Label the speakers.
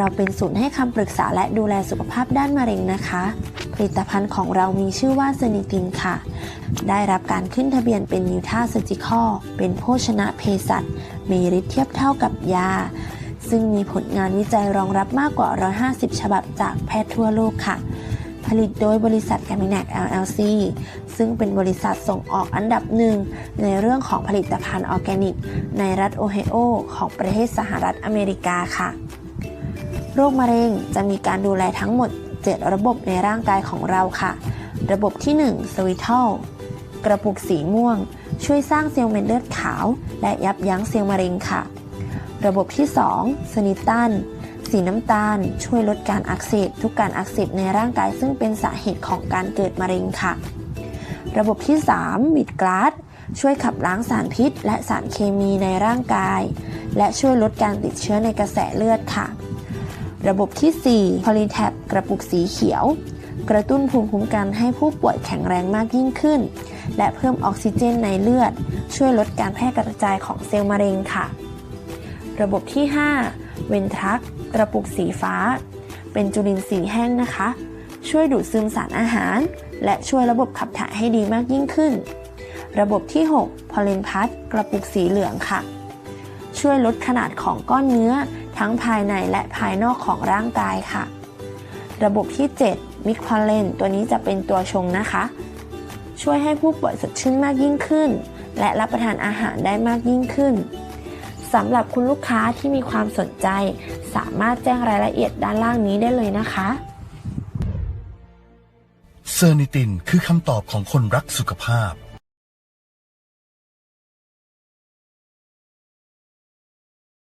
Speaker 1: เราเป็นศูนย์ให้คำปรึกษาและดูแลสุขภาพด้านมะเร็งนะคะ ผลิตภัณฑ์ของเรามีชื่อว่าเซนิตินค่ะ ได้รับการขึ้นทะเบียนเป็นนิวท่าเซอร์จิคอเป็นโภชนะเภสัชมีฤทธิ์เทียบเท่ากับยา ซึ่งมีผลงานวิจัยรองรับมากกว่า 150 ฉบับจากแพทย์ทั่วโลกค่ะ ผลิตโดยบริษัท g a m i n a c LLC ซึ่งเป็นบริษัทส่งออกอันดับหนึ่งในเรื่องของผลิตภัณฑ์ออร์แกนิก ในรัฐโอไฮโอของประเทศสหรัฐอเมริกาค่ะ โรคมะเร็งจะมีการดูแลทั้งหมด 7 ระบบในร่างกายของเราค่ะ ระบบที่ 1 สวิทัลกระปุกสีม่วง ช่วยสร้างเซลล์เม็ดเลือดขาว และยับยั้งเซลล์มะเร็งค่ะ ระบบที่ 2 สนิตันสีน้ำตาล ช่วยลดการอักเสบทุกการอักเสบในร่างกายซึ่งเป็นสาเหตุของการเกิดมะเร็งค่ะ ระบบที่3วิดกลาสช่วยขับล้างสารพิษ และสารเคมีในร่างกาย และช่วยลดการติดเชื้อในกระแสเลือดค่ะ ระบบที่ 4 p o l y t a b กระปุกสีเขียว กระตุ้นภูมิคุ้มกันให้ผู้ป่วยแข็งแรงมากยิ่งขึ้น และเพิ่มออกซิเจนในเลือด ช่วยลดการแพร่กระจายของเซลล์มะเร็งค่ะ ระบบที่ 5 เวนทรักกระปุกสีฟ้า เป็นจุลินทรีย์แห้งนะคะ ช่วยดูดซึมสารอาหาร และช่วยระบบขับถ่ายให้ดีมากยิ่งขึ้น ระบบที่ 6 พอเลนพัทกระปุกสีเหลืองค่ะ ช่วยลดขนาดของก้อนเนื้อ ทั้งภายในและภายนอกของร่างกายค่ะ ระบบที่ 7 มิคพอลเลนตัวนี้จะเป็นตัวชงนะคะ ช่วยให้ผู้ป่วยสดชื่นมากยิ่งขึ้น และรับประทานอาหารได้มากยิ่งขึ้นสำหรับคุณลูกค้าที่มีความสนใจ สามารถแจ้งรายละเอียดด้านล่างนี้ได้เลยนะคะ
Speaker 2: เซอร์นิตินคือคำตอบของคนรักสุขภาพ